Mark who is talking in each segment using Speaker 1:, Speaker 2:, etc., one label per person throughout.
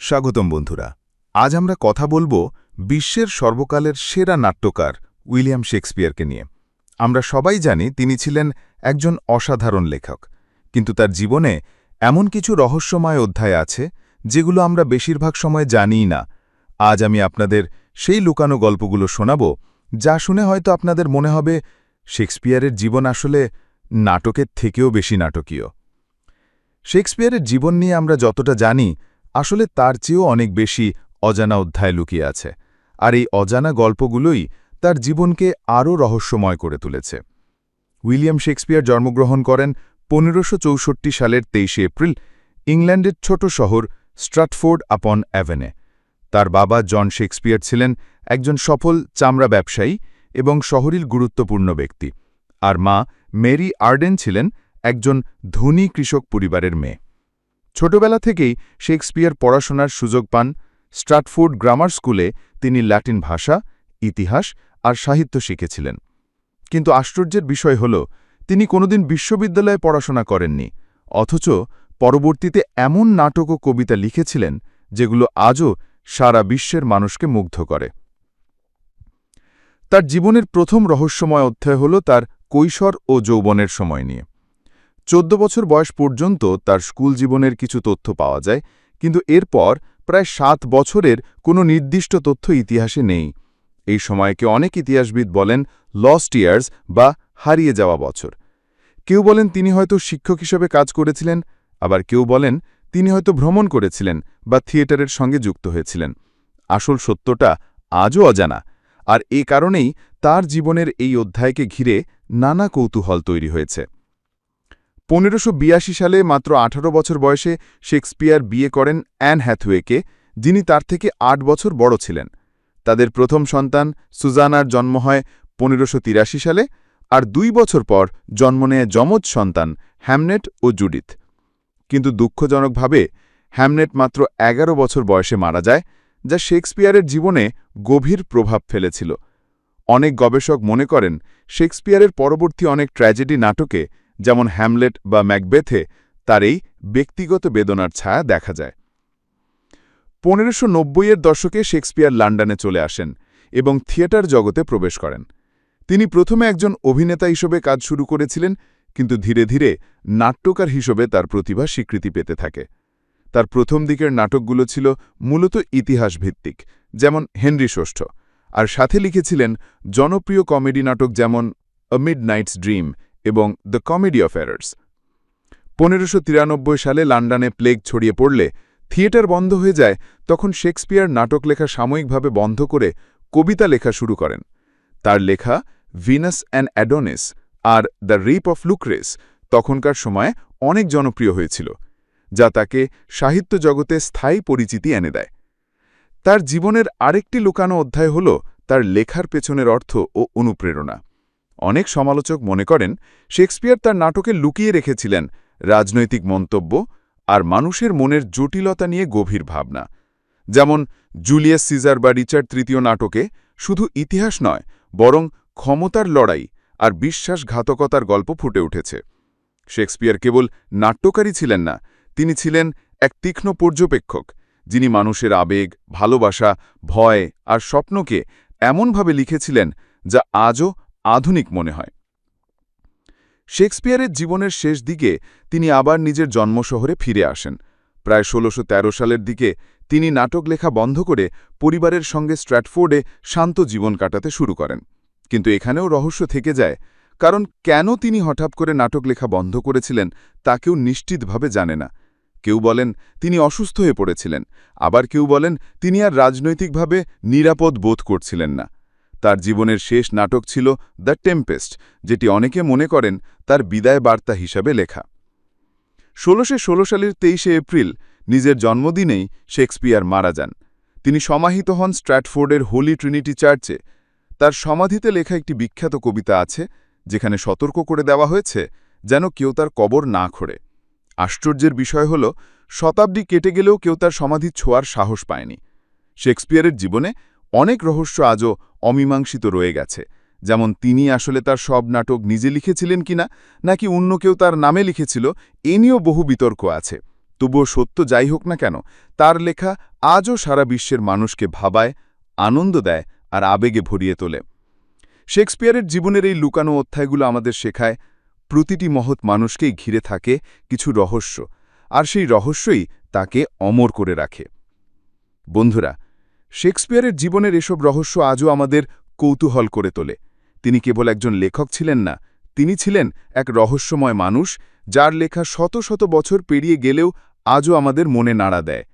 Speaker 1: স্বাগতম বন্ধুরা। আজ আমরা কথা বলব বিশ্বের সর্বকালের সেরা নাট্যকার উইলিয়াম শেক্সপিয়ারকে নিয়ে। আমরা সবাই জানি তিনি ছিলেন একজন অসাধারণ লেখক। কিন্তু তার জীবনে এমন কিছু রহস্যময় অধ্যায় আছে যেগুলো আমরা বেশিরভাগ সময় জানিই না। আজ আমি আপনাদের সেই লুকানো গল্পগুলো শোনাব যা শুনে হয়তো আপনাদের মনে হবে, শেক্সপিয়ারের জীবন আসলে নাটকের থেকেও বেশি নাটকীয়। শেক্সপিয়ারের জীবন নিয়ে আমরা যতটা জানি, আসলে তার চেয়েও অনেক বেশি অজানা অধ্যায় লুকিয়ে আছে। আর এই অজানা গল্পগুলোই তার জীবনকে আরও রহস্যময় করে তুলেছে। উইলিয়াম শেক্সপিয়ার জন্মগ্রহণ করেন পনেরোশো সালের তেইশে এপ্রিল, ইংল্যান্ডের ছোট শহর স্ট্রাটফোর্ড আপন অ্যাভেনে। তার বাবা জন শেক্সপিয়ার ছিলেন একজন সফল চামড়া ব্যবসায়ী এবং শহরের গুরুত্বপূর্ণ ব্যক্তি। আর মা মেরি আর্ডেন ছিলেন একজন ধনী কৃষক পরিবারের মেয়ে। ছোটবেলা থেকেই শেক্সপিয়ার পড়াশোনার সুযোগ পান, স্ট্রাটফোর্ড গ্রামার স্কুলে তিনি ল্যাটিন ভাষা, ইতিহাস আর সাহিত্য শিখেছিলেন। কিন্তু আশ্চর্যের বিষয় হল, তিনি কোনোদিন বিশ্ববিদ্যালয়ে পড়াশোনা করেননি, অথচ পরবর্তীতে এমন নাটক ও কবিতা লিখেছিলেন, যেগুলো আজও সারা বিশ্বের মানুষকে মুগ্ধ করে। তার জীবনের প্রথম রহস্যময় অধ্যায় হল তার কৈশোর ও যৌবনের সময় নিয়ে। চোদ্দ বছর বয়স পর্যন্ত তার স্কুল জীবনের কিছু তথ্য পাওয়া যায়, কিন্তু এরপর প্রায় সাত বছরের কোনো নির্দিষ্ট তথ্য ইতিহাসে নেই। এই সময়কে অনেক ইতিহাসবিদ বলেন লস্ট ইয়ার্স বা হারিয়ে যাওয়া বছর। কেউ বলেন তিনি হয়তো শিক্ষক হিসেবে কাজ করেছিলেন, আবার কেউ বলেন তিনি হয়তো ভ্রমণ করেছিলেন বা থিয়েটারের সঙ্গে যুক্ত হয়েছিলেন। আসল সত্যটা আজও অজানা, আর এ কারণেই তার জীবনের এই অধ্যায়কে ঘিরে নানা কৌতূহল তৈরি হয়েছে। পনেরোশো সালে মাত্র ১৮ বছর বয়সে শেক্সপিয়ার বিয়ে করেন অ্যান হ্যাথওয়েকে, যিনি তার থেকে আট বছর বড় ছিলেন। তাদের প্রথম সন্তান সুজানার জন্ম হয় পনেরোশো সালে আর দুই বছর পর জন্ম নেয় যমজ সন্তান হ্যামনেট ও জুডিথ। কিন্তু দুঃখজনকভাবে হ্যামনেট মাত্র এগারো বছর বয়সে মারা যায়, যা শেক্সপিয়ারের জীবনে গভীর প্রভাব ফেলেছিল। অনেক গবেষক মনে করেন, শেক্সপিয়ারের পরবর্তী অনেক ট্র্যাজেডি নাটকে যেমন হ্যামলেট বা ম্যাকবেথে তার এই ব্যক্তিগত বেদনার ছায়া দেখা যায়। পনেরোশো নব্বইয়ের দশকে শেক্সপিয়ার লন্ডনে চলে আসেন এবং থিয়েটার জগতে প্রবেশ করেন। তিনি প্রথমে একজন অভিনেতা হিসেবে কাজ শুরু করেছিলেন, কিন্তু ধীরে ধীরে নাট্যকার হিসেবে তার প্রতিভা স্বীকৃতি পেতে থাকে। তার প্রথম দিকের নাটকগুলো ছিল মূলত ইতিহাস ভিত্তিক যেমন হেনরি ষষ্ঠ। আর সাথে লিখেছিলেন জনপ্রিয় কমেডি নাটক যেমন আ মিড নাইটস ড্রিম এবং দ্য কমেডি অফ এরার্স পনেরোশো সালে লন্ডনে প্লেগ ছড়িয়ে পড়লে থিয়েটার বন্ধ হয়ে যায়, তখন শেক্সপিয়ার নাটক লেখা সাময়িকভাবে বন্ধ করে কবিতা লেখা শুরু করেন। তার লেখা ভিনাস অ্যান্ড অ্যাডোনিস আর দ্য রিপ অফ লুক্রেস তখনকার সময়ে অনেক জনপ্রিয় হয়েছিল, যা তাকে সাহিত্য জগতে স্থায়ী পরিচিতি এনে দেয়। তার জীবনের আরেকটি লুকানো অধ্যায় হল তার লেখার পেছনের অর্থ ও অনুপ্রেরণা। অনেক সমালোচক মনে করেন, শেক্সপিয়ার তার নাটকে লুকিয়ে রেখেছিলেন রাজনৈতিক মন্তব্য আর মানুষের মনের জটিলতা নিয়ে গভীর ভাবনা। যেমন জুলিয়াস সিজার বা রিচার্ড তৃতীয় নাটকে শুধু ইতিহাস নয়, বরং ক্ষমতার লড়াই আর বিশ্বাসঘাতকতার গল্প ফুটে উঠেছে। শেক্সপিয়ার কেবল নাট্যকারী ছিলেন না, তিনি ছিলেন এক তীক্ষ্ণ পর্যবেক্ষক, যিনি মানুষের আবেগ, ভালোবাসা, ভয় আর স্বপ্নকে এমনভাবে লিখেছিলেন যা আজও আধুনিক মনে হয়। শেক্সপিয়ারের জীবনের শেষ দিকে তিনি আবার নিজের জন্মশহরে ফিরে আসেন। প্রায় ষোলোশো সালের দিকে তিনি নাটক লেখা বন্ধ করে পরিবারের সঙ্গে স্ট্র্যাটফোর্ডে শান্ত জীবন কাটাতে শুরু করেন। কিন্তু এখানেও রহস্য থেকে যায়, কারণ কেন তিনি হঠাৎ করে নাটক লেখা বন্ধ করেছিলেন তা কেউ নিশ্চিতভাবে জানে না। কেউ বলেন, তিনি অসুস্থ হয়ে পড়েছিলেন। আবার কেউ বলেন, তিনি আর রাজনৈতিকভাবে নিরাপদ বোধ করছিলেন না। তার জীবনের শেষ নাটক ছিল দ্য টেম্পেস্ট, যেটি অনেকে মনে করেন তার বিদায় বার্তা হিসাবে লেখা। ষোলোশো ষোলো সালের তেইশে এপ্রিল, নিজের জন্মদিনেই শেক্সপিয়ার মারা যান। তিনি সমাহিত হন স্ট্র্যাটফোর্ডের হোলি ট্রিনিটি চার্চে। তার সমাধিতে লেখা একটি বিখ্যাত কবিতা আছে, যেখানে সতর্ক করে দেওয়া হয়েছে যেন কেউ তার কবর না খোড়ে। আশ্চর্যের বিষয় হল, শতাব্দী কেটে গেলেও কেউ তার সমাধি ছোঁয়ার সাহস পায়নি। শেক্সপিয়ারের জীবনে অনেক রহস্য আজও অমীমাংসিত রয়ে গেছে। যেমন তিনি আসলে তার সব নাটক নিজে লিখেছিলেন কিনা, নাকি অন্য কেউ তার নামে লিখেছিল, এ নিয়েও বহু বিতর্ক আছে। তবুও সত্য যাই হোক না কেন, তার লেখা আজও সারা বিশ্বের মানুষকে ভাবায়, আনন্দ দেয় আর আবেগে ভরিয়ে তোলে। শেক্সপিয়ারের জীবনের এই লুকানো অধ্যায়গুলো আমাদের শেখায়, প্রতিটি মহৎ মানুষকেই ঘিরে থাকে কিছু রহস্য, আর সেই রহস্যই তাকে অমর করে রাখে। বন্ধুরা শেক্সপিয়ারের জীবনের এসব রহস্য আজও আমাদের কৌতূহল করে তোলে। তিনি কেবল একজন লেখক ছিলেন না, তিনি ছিলেন এক রহস্যময় মানুষ, যার লেখা শত শত বছর পেরিয়ে গেলেও আজও আমাদের মনে নাড়া দেয়।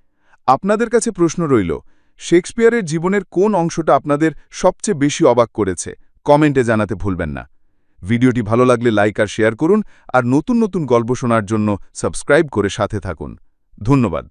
Speaker 1: আপনাদের কাছে প্রশ্ন রইল, শেক্সপিয়ারের জীবনের কোন অংশটা আপনাদের সবচেয়ে বেশি অবাক করেছে? কমেন্টে জানাতে ভুলবেন না। ভিডিওটি ভালো লাগলে লাইক আর শেয়ার করুন, আর নতুন নতুন গল্প শোনার জন্য সাবস্ক্রাইব করে সাথে থাকুন। ধন্যবাদ।